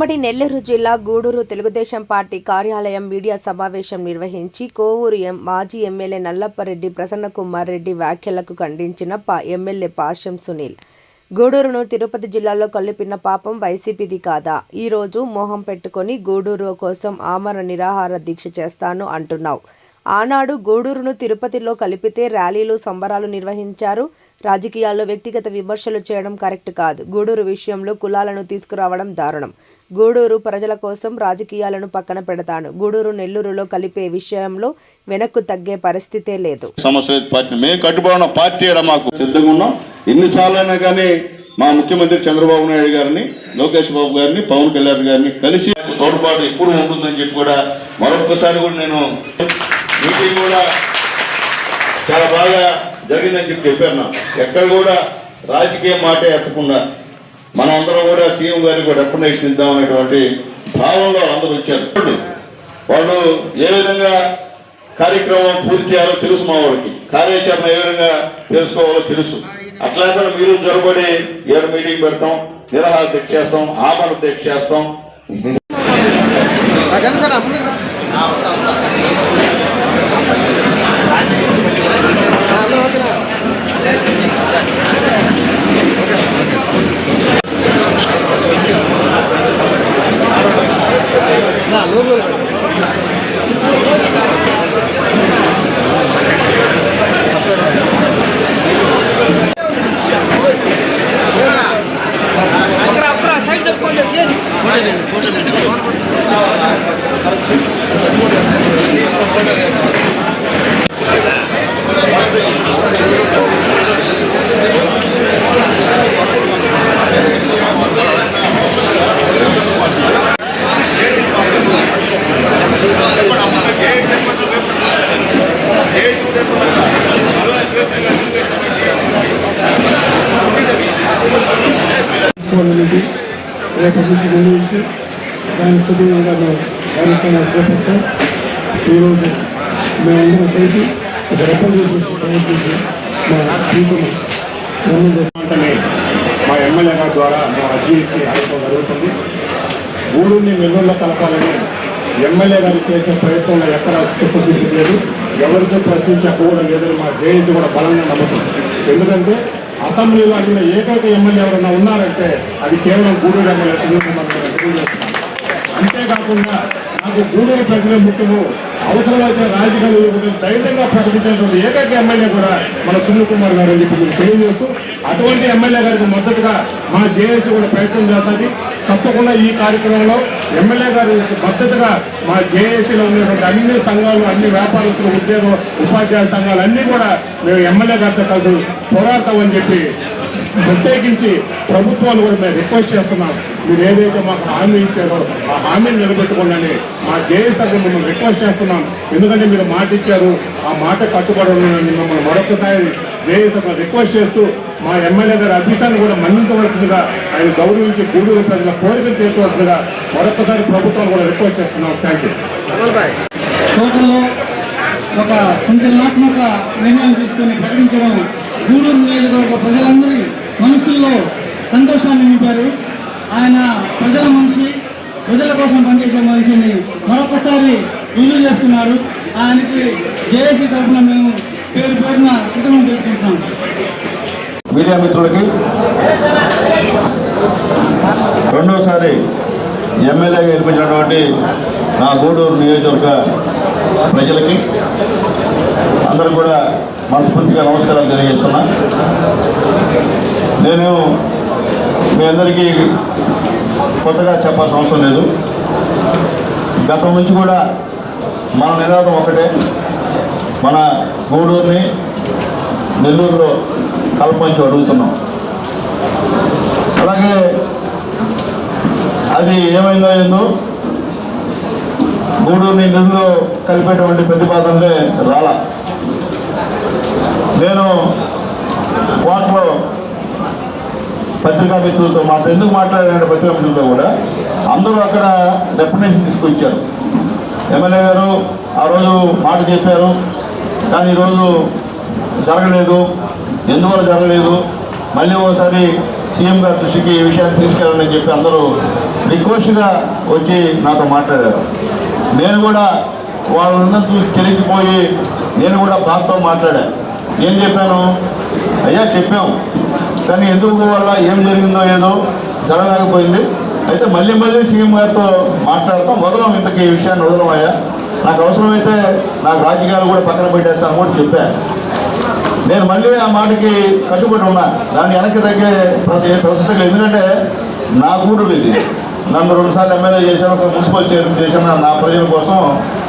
ఉమ్మడి నెల్లూరు జిల్లా గూడూరు తెలుగుదేశం పార్టీ కార్యాలయం మీడియా సమావేశం నిర్వహించి కోవూరు ఎం మాజీ ఎమ్మెల్యే నల్లప్పరెడ్డి ప్రసన్నకుమార్ రెడ్డి వ్యాఖ్యలకు ఖండించిన పా ఎమ్మెల్యే పాశ్యం సునీల్. గూడూరును తిరుపతి జిల్లాలో కలిపిన పాపం వైసీపీది కాదా? ఈరోజు మోహం పెట్టుకొని గూడూరు కోసం ఆమరణ నిరాహార దీక్ష చేస్తాను అంటున్నావు. ఆనాడు గూడూరును తిరుపతిలో కలిపితే ర్యాలీలు సంబరాలు నిర్వహించారు రాజకీయాల్లో వ్యక్తిగత విమర్శలు చేయడం కరెక్ట్ కాదు. గూడూరు విషయంలో కులాలను తీసుకురావడం దారుణం. గూడూరు ప్రజల కోసం రాజకీయాలను పక్కన పెడతాను. గూడూరు నెల్లూరులో కలిపే విషయంలో వెనక్కు తగ్గే పరిస్థితే లేదు. పార్టీ మాకు? సిద్ధంగా ఉన్నాం. ఎన్నిసార్లైనా కానీ మా ముఖ్యమంత్రి చంద్రబాబు నాయుడు గారిని లోకేష్ బాబు గారిని పవన్ కళ్యాణ్ గారిని కలిసి తోడ్పాటు ఎప్పుడు ఉంటుందని చెప్పి కూడా మరొకసారి కూడా నేను మీటింగ్ కూడా చాలా బాగా జరిగిందని చెప్పి చెప్పారు నాకు. ఎక్కడ కూడా రాజకీయ మాట ఎత్తకుండా మనమందరం కూడా సీఎం గారికి కూడా రెకగ్నేషన్ ఇద్దాం అనేటువంటి భావంలో అందరూ వచ్చారు. వాళ్ళు ఏ విధంగా కార్యక్రమం పూర్తి చేయాలో తెలుసు మా వాళ్ళకి. కార్యాచరణ ఏ విధంగా తెలుసుకోవాలో తెలుసు. అట్లాగే మీరు జొరబడి ఏడు మీటింగ్ పెడతాం నిరాహార దీక్ష చేస్తాం ఆమరణ దీక్ష చేస్తాం. తీసుకోవాలనేది రేపటి నుంచి నిర్ణయించి దాని సుదీర్ఘంగా మేము కార్యక్రమాలు చేపట్టాం ఈరోజు మేమందరం కలిసి ఒక రిప్రజెంటేషన్ తయారు మా జీవితం మా ఎమ్మెల్యే గారి ద్వారా మేము అర్జీ ఇచ్చి అడగడం జరుగుతుంది. ఊళ్ళని నెల్లూరులో కలపాలని ఎమ్మెల్యే గారు చేసే ప్రయత్నంలో ఎక్కడ చిత్తశుద్ధి లేదు. ఎవరితో ప్రశ్నించే లేదని మా జేఏసీ కూడా బలంగా నమ్ముతుంది. ఎందుకంటే అసెంబ్లీలో అడిగిన ఏకైక ఎమ్మెల్యే ఎవరైనా ఉన్నారంటే అది కేవలం గూడూరు ఎమ్మెల్యే సునీల్ కుమార్ గారు. అంతేకాకుండా నాకు గూడూరు ప్రజలే ముఖ్యము. అవసరమైతే రాజకీయాలు ధైర్యంగా ప్రకటించినటువంటి ఏకైక ఎమ్మెల్యే కూడా మన సునీల్ కుమార్ గారు అని చెప్పి తెలియజేస్తూ అటువంటి ఎమ్మెల్యే గారికి మద్దతుగా మా జేఏసీ కూడా ప్రయత్నం చేస్తుంది. తప్పకుండా ఈ కార్యక్రమంలో ఎమ్మెల్యే గారి మద్దతుగా మా జేఏసీలో ఉన్నటువంటి అన్ని సంఘాలు అన్ని వ్యాపారస్తులు ఉద్యోగ ఉపాధ్యాయ సంఘాలు అన్నీ కూడా మేము ఎమ్మెల్యే గారితో కలిసి పోరాడతామని చెప్పి ప్రత్యేకించి ప్రభుత్వాలు కూడా మేము రిక్వెస్ట్ చేస్తున్నాం. మీరు ఏదైతే మాకు హామీ ఇచ్చారో ఆ హామీని నిలబెట్టుకోండి మా జేఎస్ తరఫున మిమ్మల్ని రిక్వెస్ట్ చేస్తున్నాం. ఎందుకంటే మీరు మాట ఇచ్చారు ఆ మాట కట్టుబడి మిమ్మల్ని మరొకసారి తరఫున రిక్వెస్ట్ చేస్తూ మా ఎమ్మెల్యే గారి అభిషాన్ని కూడా మన్నించవలసిందిగా ఆయన గౌరవించి గూడూరు ప్రజల కోరికలు తీర్చవలసిందిగా మరొకసారి ప్రభుత్వాలు కూడా రిక్వెస్ట్ చేస్తున్నాం. థ్యాంక్ యూ టోటల్లో ఒక సంచలనాత్మక నిర్ణయం తీసుకొని ప్రకటించడం గూడూరు నియోజకవర్గ ప్రజలందరి మనసుల్లో సంతోషాన్ని నింపారు. ఆయన ప్రజల మనిషి ప్రజల కోసం పనిచేసే మనిషిని మరొకసారి రుజువు చేసుకున్నారు. ఆయనకి జేఏసీ తరఫున మేము పేరు పేరున కృతజ్ఞతలు తెలుపుకుంటున్నాం. మీడియా మిత్రులకి రెండోసారి ఎమ్మెల్యేగా గెలిపించినటువంటి నా గూడూరు నియోజకవర్గ ప్రజలకి అందరూ కూడా మనస్ఫూర్తిగా నమస్కారాలు తెలియజేస్తున్నా. నేను మీ అందరికీ కొత్తగా చెప్పాల్సిన అవసరం లేదు. గతం నుంచి కూడా మన నినాదం ఒకటే మన గూడూరుని నెల్లూరులో కల్పించి అడుగుతున్నాం. అలాగే అది ఏమైందో ఏందో గూడూరుని నిధులు కలిపేటువంటి ప్రతిపాదనలే రాలా. నేను వాటిలో పత్రికా మిత్రులతో మాట ఎందుకు మాట్లాడారంటే పత్రికా మిత్రులతో కూడా అందరూ అక్కడ డెఫినేషన్ తీసుకొచ్చారు. ఎమ్మెల్యే గారు ఆ రోజు మాట చెప్పారు. కానీ ఈరోజు జరగలేదు. ఎందువల్ల జరగలేదు? మళ్ళీ ఒకసారి సీఎం గారి దృష్టికి ఈ విషయాన్ని తీసుకెళ్ళాలని చెప్పి అందరూ రిక్వెస్ట్గా వచ్చి నాతో మాట్లాడారు. నేను కూడా వాళ్ళందరూ చూసి తెలిసిపోయి నేను కూడా బాధతో మాట్లాడా. ఏం చెప్పాను? అయ్యా చెప్పాం. కానీ ఎందుకు వల్ల ఏం జరిగిందో ఏదో జరగలేకపోయింది. అయితే మళ్ళీ మళ్ళీ సీఎం గారితో మాట్లాడతాం. వదలం ఇంతకీ ఈ విషయాన్ని వదలం అయ్యా నాకు అవసరమైతే నాకు రాజకీయాలు కూడా పక్కన పెట్టేస్తాను కూడా చెప్పాను నేను మళ్ళీ ఆ మాటకి కట్టుబడి ఉన్నా. దాన్ని వెనక్కి తగ్గే ప్రతి ప్రస్తుతం ఎందుకంటే నా కూతురు ఇది. నన్ను రెండుసార్లు ఎమ్మెల్యే చేశాను ఒక మున్సిపల్ చైర్మన్ చేశాను నా ప్రజల కోసం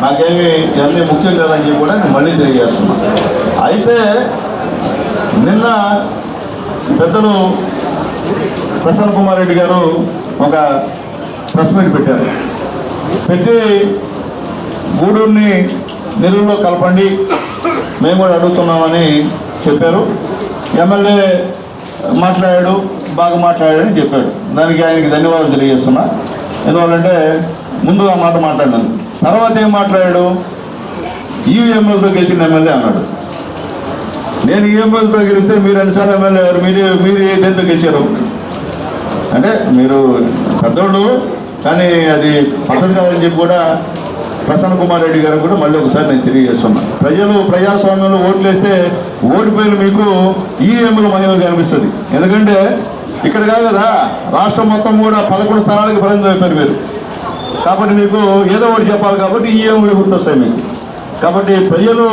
నాకేమి ఇవన్నీ ముఖ్యం కాదని చెప్పి కూడా నేను మళ్ళీ తెలియజేస్తున్నాను అయితే నిన్న పెద్దలు ప్రసన్న కుమార్ రెడ్డి గారు ఒక ప్రెస్ మీట్ పెట్టారు. పెట్టి గూడూరుని నెల్లూరులో కలపండి. మేము కూడా అడుగుతున్నామని చెప్పారు. ఎమ్మెల్యే మాట్లాడాడు బాగా మాట్లాడాడని చెప్పాడు. దానికి ఆయనకి ధన్యవాదాలు తెలియజేస్తున్నా. ఎందువల్లంటే ముందు ఆ మాట మాట్లాడినాను తర్వాత ఏం మాట్లాడాడు? ఈవీఎంఎల్తో గెలిచిన ఎమ్మెల్యే అన్నాడు. నేను ఈఎంఎల్తో గెలిస్తే మీరు ఎన్నిసార్లు ఎమ్మెల్యే మీరు మీరు ఏ దేంతో గెలిచారు? అంటే మీరు పెద్దోళ్ళు కానీ అది పద్ధతి కాదని చెప్పి కూడా ప్రసన్న కుమార్ రెడ్డి గారు కూడా మళ్ళీ ఒకసారి నేను తెలియజేస్తున్నాను ప్రజలు ప్రజాస్వామ్యంలో ఓట్లు వేస్తే ఓడిపోయిన మీకు ఈఎంల మహిమ కనిపిస్తుంది. ఎందుకంటే ఇక్కడ కాదు కదా రాష్ట్రం మొత్తం కూడా పదకొండు స్థానాలకు పరిమితం అయిపోయారు మీరు కాబట్టి మీకు ఏదో ఒకటి చెప్పాలి కాబట్టి ఈఎంలు గుర్తొస్తాయి మీకు. కాబట్టి ప్రజలు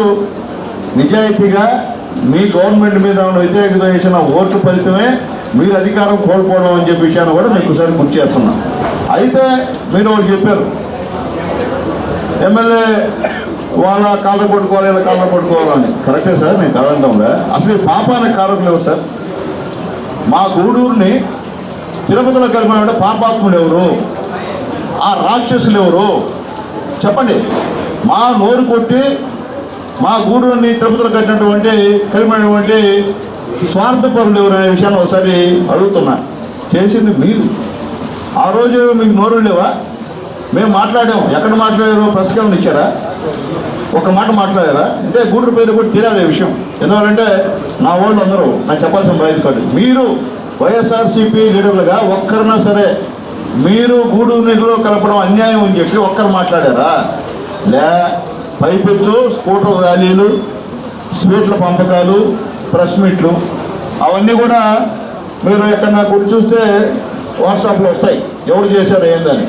నిజాయితీగా మీ గవర్నమెంట్ మీద ఉన్న వ్యతిరేకత చేసిన ఓట్లు ఫలితమే మీరు అధికారం కోల్పోవడం అని చెప్పి విషయాన్ని కూడా మీకు ఒకసారి గుర్తు చేస్తున్నాం. అయితే మీరు ఒకటి చెప్పారు. ఎమ్మెల్యే వాళ్ళ కాళ్ళ పట్టుకోవాలి వీళ్ళ కాళ్ళ పట్టుకోవాలని కరెక్టే సార్ నేను కాదంటాంలే అసలు ఈ పాపానికి కారకులు ఎవరు సార్? మా గూడూరుని తిరుపతిలో కలిపిన పాపాత్ముడు ఎవరు? ఆ రాక్షసులు ఎవరు? చెప్పండి. మా నోరు కొట్టి మా గూడూరుని తిరుపతిలో కట్టినటువంటి కలిపినటువంటి స్వార్థపరులు ఎవరు అనే విషయాన్ని ఒకసారి అడుగుతున్నా. చేసింది మీరు. ఆ రోజు మీకు నోరు లేవా? మేము మాట్లాడాం ఎక్కడ మాట్లాడారు ప్రసంగం ఇచ్చారా? ఒక మాట మాట్లాడారా? అంటే గూడూరు పేరు కూడా తెలియదు విషయం. ఎందువల్లంటే నా వాళ్ళు అందరూ నాకు చెప్పాల్సిన బాధ్యత కాదు మీరు వైఎస్ఆర్సీపీ లీడర్లుగా ఒక్కరినా సరే మీరు గూడూరు నిధులు కలపడం అన్యాయం అని చెప్పి ఒక్కరు మాట్లాడారా? లే పైపెచ్చు స్కూటర్ ర్యాలీలు స్వీట్ల పంపకాలు ప్రెస్ మీట్లు అవన్నీ కూడా మీరు ఎక్కడన్నా కూడా చూస్తే వాట్సాప్లో వస్తాయి. ఎవరు చేశారు ఏందని.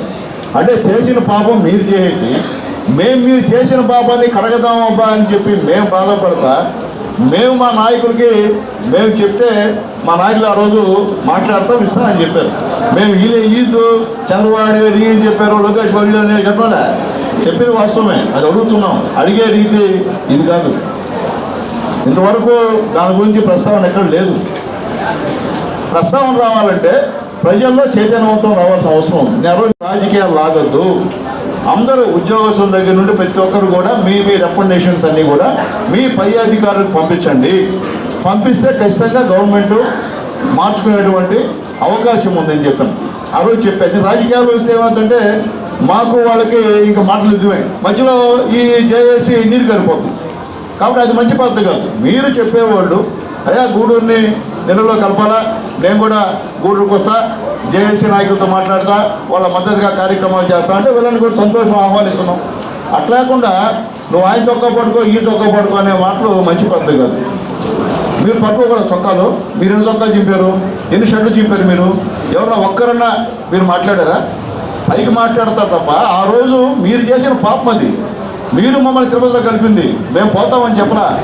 అంటే చేసిన పాపం మీరు చేసి మేము మీరు చేసిన పాపాన్ని కడగదాం అబ్బా అని చెప్పి మేము బాధపడతా మేము మా నాయకుడికి మేము చెప్తే మా నాయకులు ఆ రోజు మాట్లాడతాం ఇస్తాం అని చెప్పారు. మేము ఈ ఈదు చంద్రబాబు గారు చెప్పారు లోకేష్ బాబు అని చెప్పాలా? చెప్పేది వాస్తవమే. అది అడుగుతున్నాం. అడిగే రీతి ఇది కాదు. ఇంతవరకు దాని గురించి ప్రస్తావన ఎక్కడ లేదు. ప్రస్తావన రావాలంటే ప్రజల్లో చైతన్యవంతం రావాల్సిన అవసరం నేను రోజు రాజకీయాలు లాగద్దు. అందరూ ఉద్యోగస్తుల దగ్గర నుండి ప్రతి ఒక్కరు కూడా మీ మీ రికమెండేషన్స్ అన్నీ కూడా మీ పై అధికారులకు పంపించండి. పంపిస్తే ఖచ్చితంగా గవర్నమెంట్ మార్చుకునేటువంటి అవకాశం ఉందని చెప్పాను. ఆ రోజు చెప్పాను రాజకీయాలు వస్తే ఏమవుతుందంటే మాకు వాళ్ళకి ఇంకా మాటలు ఇద్దమే మధ్యలో ఈ జేఏసీ నీరు కరిపోతుంది కాబట్టి అది మంచి పద్ధతి కాదు. మీరు చెప్పేవాళ్ళు అయ్యా గూడూరిని నెలలో కలపాలా? నేను కూడా గూడూరుకు వస్తా. జేఏసీ నాయకులతో మాట్లాడతా. వాళ్ళ మద్దతుగా కార్యక్రమాలు చేస్తా అంటే వీళ్ళని కూడా సంతోషం ఆహ్వానిస్తున్నాం. అట్లాకుండా నువ్వు ఆయన చొక్కా పట్టుకో ఈ చొక్క పట్టుకో అనే మాటలు మంచి పద్ధతి కాదు. మీరు పట్టుకోకూడదు చొక్కాలు. మీరు ఎన్ని చొక్కాలు చింపారు? ఎన్ని షర్ట్లు చింపారు మీరు? ఎవరన్నా ఒక్కరన్నా మీరు మాట్లాడారా? పైకి మాట్లాడతారు తప్ప ఆ రోజు మీరు చేసిన పాపం అది. మీరు మమ్మల్ని తిరుపతిలో కలిపింది. మేము పోతామని చెప్పరా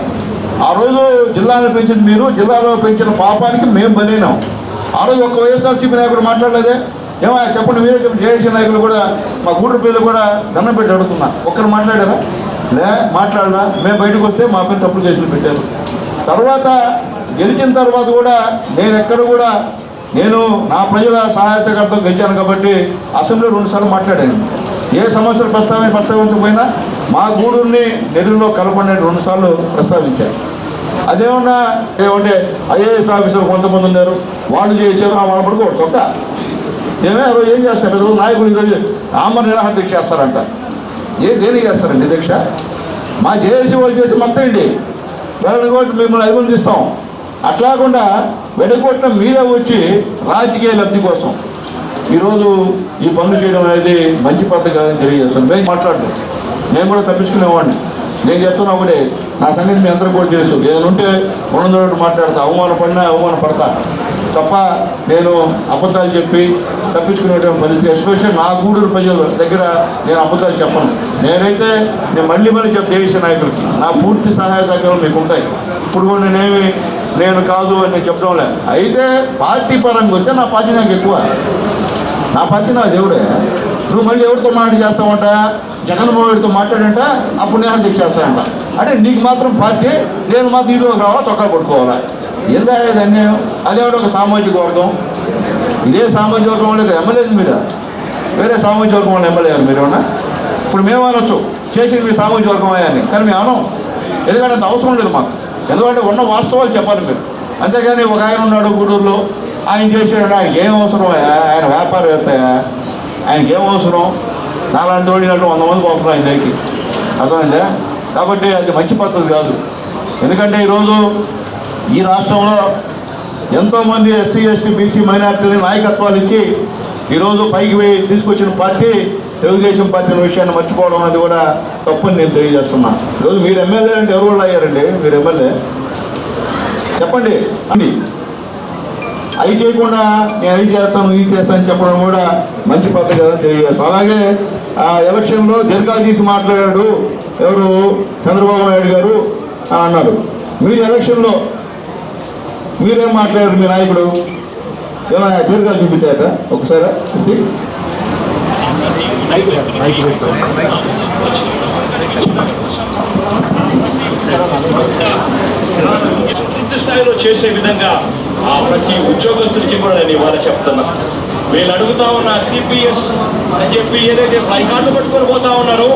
ఆ రోజు జిల్లాలో పెంచింది మీరు జిల్లాలో పెంచిన పాపానికి మేము బలైనాం ఆ రోజు ఒక్క వైఎస్ఆర్సీపీ నాయకుడు మాట్లాడలేదే. ఏమో చెప్పండి మీరే చెప్పండి. జేఏసీ నాయకులు కూడా మా గూడూరు పేర్లు కూడా దండం పెట్టి అడుగుతున్నా. ఒక్కరు మాట్లాడారా? లే మాట్లాడలా మేము బయటకు వస్తే మా పైన తప్పుడు కేసులు పెట్టారు. తర్వాత గెలిచిన తర్వాత కూడా నేను ఎక్కడ కూడా నేను నా ప్రజల సహాయతకర్తం గెలిచాను కాబట్టి అసెంబ్లీ రెండుసార్లు మాట్లాడాను. ఏ సమస్యలు ప్రస్తావన ప్రస్తావించకపోయినా మా గూడూరుని నెల్లూరులో కలపండి రెండుసార్లు ప్రస్తావించారు. అదేమన్నా ఏమంటే ఐఏఎస్ ఆఫీసర్లు కొంతమంది ఉన్నారు వాళ్ళు చేశారు ఆ వాళ్ళ చొక్క. ఏమే ఆ రోజు ఏం చేస్తారు పెద్ద నాయకులు ఈరోజు ఆమర నిరాహార దీక్ష చేస్తారంట. ఏ దేనికి చేస్తారండి దీక్ష? మా జేఏసీ వాళ్ళు చేసి మొత్తండి అండి వాళ్ళని కూడా మిమ్మల్ని అభినందిస్తాం. అట్లాకుండా వెడగొట్టడం మీరే వచ్చి రాజకీయ లబ్ధి కోసం ఈరోజు ఈ పనులు చేయడం అనేది మంచి పద్ధతి కాదని తెలియజేస్తాను. మేము మాట్లాడటం నేను కూడా తప్పించుకునేవాడిని. నేను చెప్తున్నా ఒకటే నా సంగతి మీ అందరూ కూడా తెలుసు. ఏదైనా ఉంటే ఉన్నదోటి మాట్లాడతా అవమానపడినా అవమానపడతా. తప్ప నేను అబద్ధాలు చెప్పి తప్పించుకునేటువంటి పరిస్థితి ఎస్పెషల్లీ నా గూడూరు ప్రజల దగ్గర నేను అబద్ధాలు చెప్పను. నేనైతే నేను మళ్ళీ మళ్ళీ చెప్ దేశ నాయకులకి. నా పూర్తి సహాయ సహకారాలు మీకు ఉంటాయి. ఇప్పుడు కూడా నేనేమి నేను కాదు అని నేను చెప్పడం లేదు. అయితే పార్టీ పరంగా వస్తే నా పార్టీ నాకు ఎక్కువ. నా పత్తి నా దేవుడే. నువ్వు మళ్ళీ ఎవరితో మాట చేస్తావంట? జగన్మోహన్ రెడ్డితో మాట్లాడంట అప్పుడు నేను తెచ్చేస్తానంట అంటే నీకు మాత్రం పార్టీ నేను మాత్రం ఇంట్లో రావాలా చొక్కా పట్టుకోవాలా? ఏందా అన్యాయం? అదేవిడ ఒక సామాజిక వర్గం. ఇదే సామాజిక వర్గం వాళ్ళకి ఎమ్మెల్యే మీరు? వేరే సామాజిక వర్గం వాళ్ళు ఎమ్మెల్యే మీరు ఏమన్నా? ఇప్పుడు మేము అనొచ్చు చేసి మీ సామాజిక వర్గం అని. కానీ మేము అనం ఎందుకంటే అంత అవసరం లేదు మాకు. ఎందుకంటే ఉన్న వాస్తవాలు చెప్పాలి మీరు. అంతేగాని ఒక ఆయన ఉన్నాడు గూడూరులో ఆయన చేశాడు ఆయనకి ఏం అవసరం? ఆయన వ్యాపారవేత్త ఆయనకి ఏం అవసరం? నాలాంటి వాడినట్టు వంద మంది పోతున్నారు ఆయన దగ్గరికి. అర్థమైందా? కాబట్టి అది మంచి పద్ధతి కాదు. ఎందుకంటే ఈరోజు ఈ రాష్ట్రంలో ఎంతోమంది ఎస్సీ ఎస్టీ బీసీ మైనార్టీని నాయకత్వాలు ఇచ్చి ఈరోజు పైకి పోయి తీసుకొచ్చిన పార్టీ తెలుగుదేశం పార్టీ విషయాన్ని మర్చిపోవడం అనేది కూడా తప్పని నేను తెలియజేస్తున్నా. ఈరోజు మీరు ఎమ్మెల్యే అంటే ఎవరు వాళ్ళు అయ్యారండి? మీరు ఎమ్మెల్యే? చెప్పండి. అండి అవి చేయకుండా నేను అవి చేస్తాను ఇవి చేస్తాను అని చెప్పడం కూడా మంచి పద్ధతి కదా తెలియజేస్తాం అలాగే ఆ ఎలక్షన్లో దీర్ఘాలు తీసి మాట్లాడాడు ఎవరు? చంద్రబాబు నాయుడు గారు అన్నారు మీరు ఎలక్షన్లో మీరేం మాట్లాడారు మీ నాయకుడు? ఏమైనా దీర్ఘాలు చూపించాక ఒకసారి స్థాయిలో చేసే విధంగా ఆ ప్రతి ఉద్యోగస్తుడికి కూడా నేను ఇవాళ చెప్తున్నా. వీళ్ళు అడుగుతా ఉన్న సిపిఎస్ అని చెప్పి ఏదైతే ప్లైకార్డులు పట్టుకొని పోతా ఉన్నారో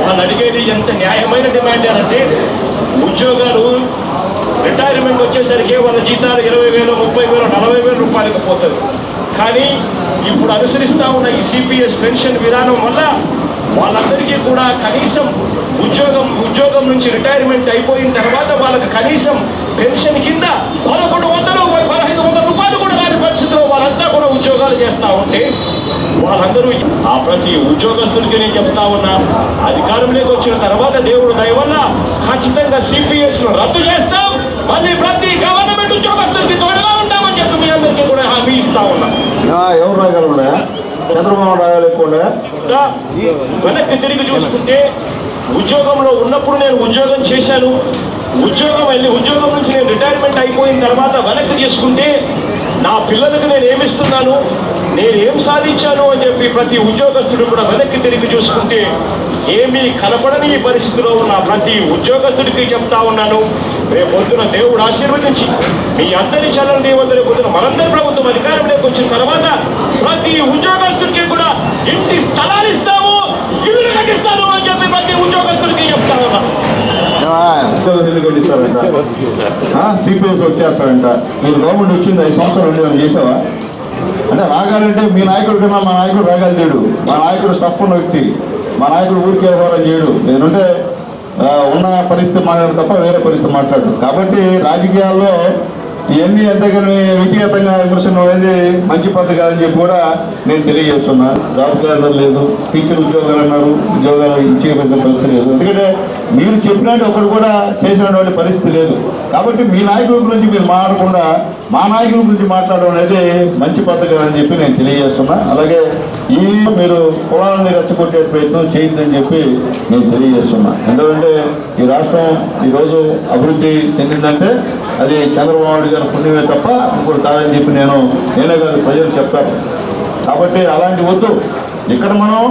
వాళ్ళు అడిగేది ఎంత న్యాయమైన డిమాండ్ అంటే ఉద్యోగాలు రిటైర్మెంట్ వచ్చేసరికి వాళ్ళ జీతాలు ఇరవై వేలు ముప్పై వేలు నలభై వేల రూపాయలకు పోతుంది కానీ ఇప్పుడు అనుసరిస్తూ ఉన్న ఈ సిపిఎస్ పెన్షన్ విధానం వల్ల వాళ్ళందరికీ కూడా కనీసం ఉద్యోగం ఉద్యోగం నుంచి రిటైర్మెంట్ అయిపోయిన తర్వాత వాళ్ళకి కనీసం పెన్షన్ కింద పదకొండు వందలు పదహైదు వందల రూపాయలు కూడా రాని వాళ్ళంతా కూడా ఉద్యోగాలు చేస్తూ ఉంటే వాళ్ళందరూ ఆ ప్రతి ఉద్యోగస్తులకి నేను చెప్తా ఉన్నా అధికారంలోకి వచ్చిన తర్వాత దేవుడు దయ వల్ల ఖచ్చితంగా సిపిఎస్ను రద్దు చేస్తాం. మళ్ళీ ప్రతి గవర్నమెంట్ ఉద్యోగస్తులకి తోడుగా ఉంటామని చెప్పి మీ అందరికీ కూడా హామీ ఇస్తా ఉన్నా. ఎవరు రాగలరా చంద్రబాబు ఇంకా వెనక్కి తిరిగి చూసుకుంటే ఉద్యోగంలో ఉన్నప్పుడు నేను ఉద్యోగం చేశాను. ఉద్యోగం వెళ్ళి ఉద్యోగం నుంచి నేను రిటైర్మెంట్ అయిపోయిన తర్వాత వెనక్కి తీసుకుంటే నా పిల్లలకు నేను ఏమిస్తున్నాను? నేను ఏం సాధించాను అని చెప్పి ప్రతి ఉద్యోగస్తుడు కూడా వెనక్కి తిరిగి చూసుకుంటే ఏమీ కనపడని ఈ పరిస్థితిలో ఉన్న ప్రతి ఉద్యోగస్తుడికి చెప్తా ఉన్నాను. రేపు పొద్దున దేవుడు ఆశీర్వదించి మీ అందరి చలన దేవతల పొద్దున మనందరి ప్రభుత్వం అధికారంలోకి వచ్చిన తర్వాత ప్రతి ఉద్యోగస్తుడికి కూడా ఇంటి స్థలాలు ఇస్తాము ఇల్లు కట్టిస్తాను అని చెప్పి ప్రతి ఉద్యోగస్తుడికి చెప్తా ఉన్నా సిపిఎస్ వచ్చేస్తారంట మీరు గవర్నమెంట్ వచ్చింది ఐదు సంవత్సరాలు ఉండి ఏమైనా చేసావా అంటే రాగాలంటే మీ నాయకుడు కన్నా మా నాయకుడు రాగాలు చేయడు. మా నాయకుడు స్టఫ్ ఉన్న వ్యక్తి. మా నాయకుడు ఊరికే వ్యవహారం చేయడు. నేనుంటే ఉన్న పరిస్థితి మాట్లాడు తప్ప వేరే పరిస్థితి మాట్లాడు కాబట్టి రాజకీయాల్లో ఇవన్నీ ఎంతగానో వ్యక్తిగతంగా విమర్శనం అనేది మంచి పద్ధతి కాదని చెప్పి కూడా నేను తెలియజేస్తున్నా. జాబ్ క్యాలెండర్ లేదు టీచర్ ఉద్యోగాలు అన్నారు ఉద్యోగాలు ఇచ్చే పెద్ద పరిస్థితి లేదు. ఎందుకంటే మీరు చెప్పినట్టు ఒకరు కూడా చేసినటువంటి పరిస్థితి లేదు. కాబట్టి మీ నాయకుల గురించి మీరు మాట్లాడకుండా మా నాయకుల గురించి మాట్లాడడం అనేది మంచి పద్ధతి కాదని చెప్పి నేను తెలియజేస్తున్నా. అలాగే ఈ మీరు కులాలని రెచ్చగొట్టే ప్రయత్నం చేయొద్దని చెప్పి నేను తెలియజేస్తున్నా. ఎందుకంటే ఈ రాష్ట్రం ఈరోజు అభివృద్ధి చెందిందంటే అది చంద్రబాబు గారి పుణ్యమే తప్ప ఇంకోటి కాదని చెప్పి నేను నేనే కాదు ప్రజలు చెప్తారు కాబట్టి అలాంటి వద్దు. ఇక్కడ మనం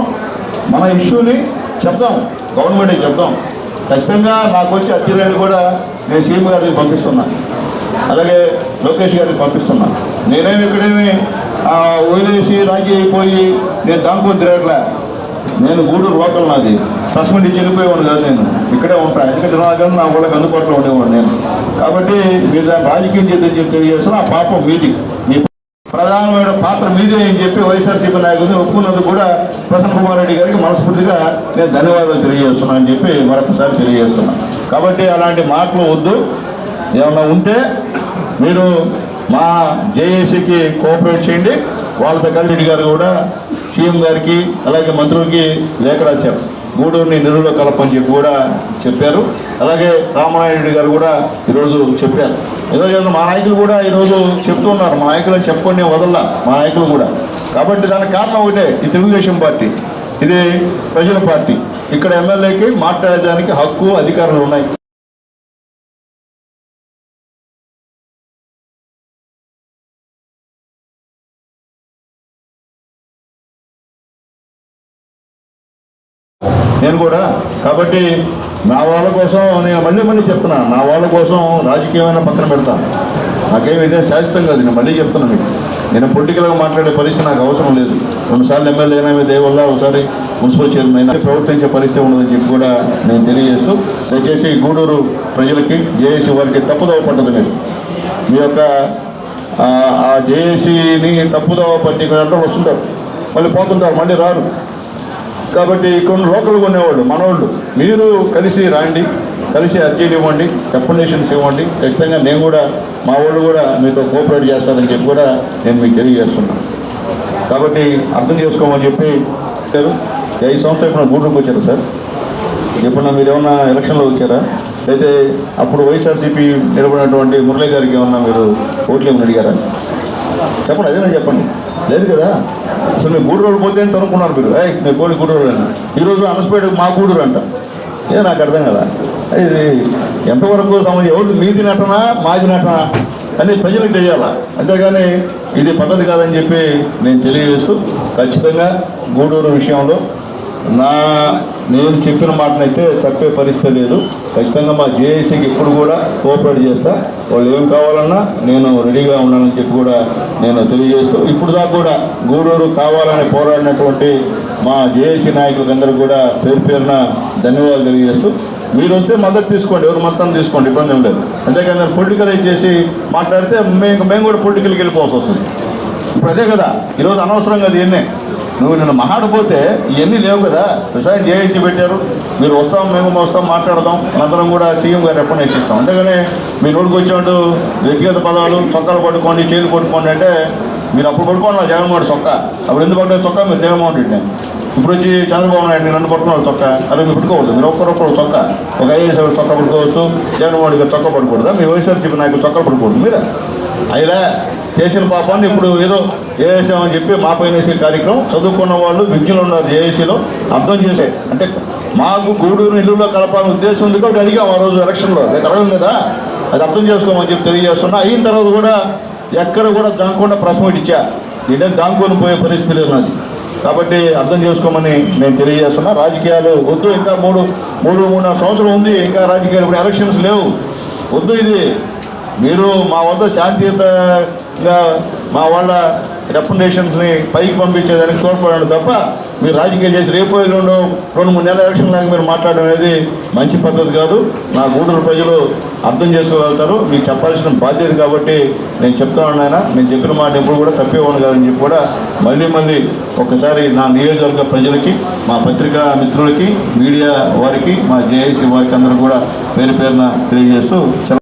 మన ఇష్యూని చెప్దాం గవర్నమెంట్కి చెప్దాం ఖచ్చితంగా నాకు వచ్చి అర్జీలను కూడా నేను సీఎం గారికి పంపిస్తున్నా. అలాగే లోకేష్ గారికి పంపిస్తున్నా. నేనేమి ఇక్కడేమి వదిలేసి రాజీ అయిపోయి నేను దాంకొని తిరగట్లే. నేను గూడూరు లోకల్ నాది. తస్మండి చెల్లిపోయేవాడు కాదు నేను. ఇక్కడే ఉంటాను ఎందుకంటే నా కానీ నా వాళ్ళకి అందుబాటులో ఉండేవాడు నేను. కాబట్టి మీరు దాన్ని రాజకీయం చేద్దని చెప్పి తెలియజేస్తున్నా ఆ పాపం మీది. మీ ప్రధానమైన పాత్ర మీదే అని చెప్పి వైఎస్ఆర్సీపీ నాయకులు ఒప్పుకున్నందుకు కూడా ప్రసన్న కుమార్ రెడ్డి గారికి మనస్ఫూర్తిగా నేను ధన్యవాదాలు తెలియజేస్తున్నాను అని చెప్పి మరొకసారి తెలియజేస్తున్నాను కాబట్టి అలాంటి మాటలు వద్దు. ఏమన్నా ఉంటే మీరు మా జేఏసీకి కోఆపరేట్ చేయండి. వాళ్ళ సెక్రటరీ రెడ్డి గారు కూడా సీఎం గారికి అలాగే మంత్రులకి లేఖ రాశారు. గూడూరుని నిరులో కలపని చెప్పి కూడా చెప్పారు. అలాగే రామానాయుడు గారు కూడా ఈరోజు చెప్పారు. ఈరోజు మా నాయకులు కూడా ఈరోజు చెప్తున్నారు మా నాయకులు చెప్పండి వదల మా నాయకులు కూడా. కాబట్టి దానికి కారణం ఒకటే ఈ తెలుగుదేశం పార్టీ. ఇది ప్రజల పార్టీ. ఇక్కడ ఎమ్మెల్యేకి మాట్లాడడానికి హక్కు అధికారాలు ఉన్నాయి. నేను కూడా. కాబట్టి నా వాళ్ళ కోసం నేను మళ్ళీ మళ్ళీ చెప్తున్నాను నా వాళ్ళ కోసం రాజకీయమైన పక్కన పెడతాను నాకేమి ఇదే శాశ్వతం కాదు నేను మళ్ళీ చెప్తున్నా మీకు. నేను పొలిటికల్గా మాట్లాడే పరిస్థితి నాకు అవసరం లేదు. రెండుసార్లు ఎమ్మెల్యే అయినా మీద వల్ల ఒకసారి మున్సిపల్ చైర్మన్ అయినా ప్రవర్తించే పరిస్థితి ఉండదని చెప్పి కూడా నేను తెలియజేస్తూ దయచేసి గూడూరు ప్రజలకి జేఏసీ వారికి తప్పుదోవ పడ్డది మీరు మీ యొక్క ఆ, జేఏసీని తప్పుదోవ పట్టి వస్తుంటారు. మళ్ళీ పోతుంటారు మళ్ళీ రారు. కాబట్టి కొన్ని లోకల్ కొనేవాళ్ళు మనవాళ్ళు మీరు కలిసి రాండి కలిసి అర్జీలు ఇవ్వండి రెకమెండేషన్స్ ఇవ్వండి. ఖచ్చితంగా నేను కూడా మా వాళ్ళు కూడా మీతో కోఆపరేట్ చేస్తారని చెప్పి కూడా నేను మీకు తెలియజేస్తున్నాను. కాబట్టి అర్థం చేసుకోమని చెప్పి లేదు ఐదు సంవత్సరాలు ఇప్పుడు గూడూరుకు వచ్చారు సార్? ఎప్పుడన్నా మీరు ఏమన్నా ఎలక్షన్లో వచ్చారా? అయితే అప్పుడు వైఎస్ఆర్సీపీ నిలబడినటువంటి మురళీ గారికి ఏమన్నా మీరు ఓట్లు ఏమైనా అడిగారా? చెప్పండి అదేనా చెప్పండి. లేదు కదా? అసలు మీ గూడూరు పోతే అని అనుకున్నారు మీరు? ఏ మీ కోడి గూడూరు అని. ఈరోజు అనసపేట మా గూడూరు అంట. ఏ నాకు అర్థం కదా. ఇది ఎంతవరకు సమయం ఎవరు మీది నటన మాది నటన అని ప్రజలకు తెలియాలా? అంతేగాని ఇది పద్ధతి కాదని చెప్పి నేను తెలియజేస్తూ ఖచ్చితంగా గూడూరు విషయంలో నా నేను చెప్పిన మాటనైతే తప్పే పరిస్థితి లేదు. ఖచ్చితంగా మా జేఏసీకి ఇప్పుడు కూడా కోఆపరేట్ చేస్తా. వాళ్ళు ఏం కావాలన్నా నేను రెడీగా ఉన్నానని చెప్పి కూడా నేను తెలియజేస్తూ ఇప్పుడు దాకా కూడా గూడూరు కావాలని పోరాడినటువంటి మా జేఏసీ నాయకులందరూ కూడా పేరు పేరున ధన్యవాదాలు తెలియజేస్తూ మీరు వస్తే మద్దతు తీసుకోండి ఎవరు మొత్తం తీసుకోండి ఇబ్బంది ఏం లేదు. అంతేకాదు పొలిటికలైజ్ చేసి మాట్లాడితే మేము మేము కూడా పొలిటికల్కి వెళ్ళిపోవాల్సి వస్తుంది. ఇప్పుడు అదే కదా. ఈరోజు అనవసరంగా అది ఎన్నే నువ్వు నిన్న మహాడిపోతే ఇవన్నీ లేవు కదా. వ్యవసాయం జేఏసీ పెట్టారు. మీరు వస్తాం మేము వస్తాం మాట్లాడదాం. మనందరం కూడా సీఎం గారు ఎప్పుడు ఇస్తాం అంతేగాని మీ నోటికి వచ్చినట్టు వ్యక్తిగత పదాలు చొక్కాలు పట్టుకోండి చేతులు పట్టుకోండి అంటే మీరు అప్పుడు పట్టుకోండి జగన్మోహన్ చొక్క. అప్పుడు ఎందుకు పట్టుకునే చొక్కా మీరు జగన్మోహన్ రెడ్డి ఇప్పుడు వచ్చి చంద్రబాబు నాయుడు నన్ను పట్టుకున్నారు చొక్క. అలా మీరు పట్టుకోవద్దు మీరు ఒక్కరొక్కరు చొక్క. ఒక ఐఏఎస్ చొక్క పట్టుకోవచ్చు జగన్మోహన్ గారు చొక్క పట్టుకూడదా మీ వైఎస్ఆర్సీపీ నాయకులు చొక్కా పట్టుకోవద్దు మీరా. అయినా చేసిన పాపాన్ని ఇప్పుడు ఏదో చేసామని చెప్పి మా పైన వేసే కార్యక్రమం చదువుకున్న వాళ్ళు విజ్ఞులు ఉన్నారు జేఏసీలో అర్థం చేసే. అంటే మాకు గూడూరు ఇల్లులో కలపాలని ఉద్దేశం ఉంది కాబట్టి అడిగాం ఆ రోజు ఎలక్షన్లో. లేక అడగం కదా? అది అర్థం చేసుకోమని చెప్పి తెలియజేస్తున్నా. అయిన తర్వాత కూడా ఎక్కడ కూడా దానికుండా ప్రెస్ మీట్ ఇచ్చా. నేనే దానికొని పోయే పరిస్థితి లేదు కాబట్టి అర్థం చేసుకోమని నేను తెలియజేస్తున్నా. రాజకీయాలు వద్దు ఇంకా మూడు మూడు మూడున్నర సంవత్సరం ఉంది ఇంకా రాజకీయాలు ఇప్పుడు ఎలక్షన్స్ లేవు. వద్దు ఇది. మీరు మా వద్ద శాంతియుత మా వాళ్ళ రికమెండేషన్స్ని పైకి పంపించేదానికి తోడ్పడండి తప్ప మీరు రాజకీయాలు చేసి రేపు ఎల్లుండో రెండు మూడు నెలల ఎలక్షన్ లాగా మీరు మాట్లాడడం అనేది మంచి పద్ధతి కాదు. నా గూడూరు ప్రజలు అర్థం చేసుకోగలుగుతారు. మీకు చెప్పాల్సిన బాధ్యత కాబట్టి నేను చెప్తాను ఉన్నాయన నేను చెప్పిన మాట ఎప్పుడు కూడా తప్పేవాడు కాదని చెప్పి కూడా మళ్ళీ మళ్ళీ ఒకసారి నా నియోజకవర్గ ప్రజలకి మా పత్రికా మిత్రులకి మీడియా వారికి మా జేఏసీ వారికి అందరూ కూడా పేరు పేరున తెలియజేస్తూ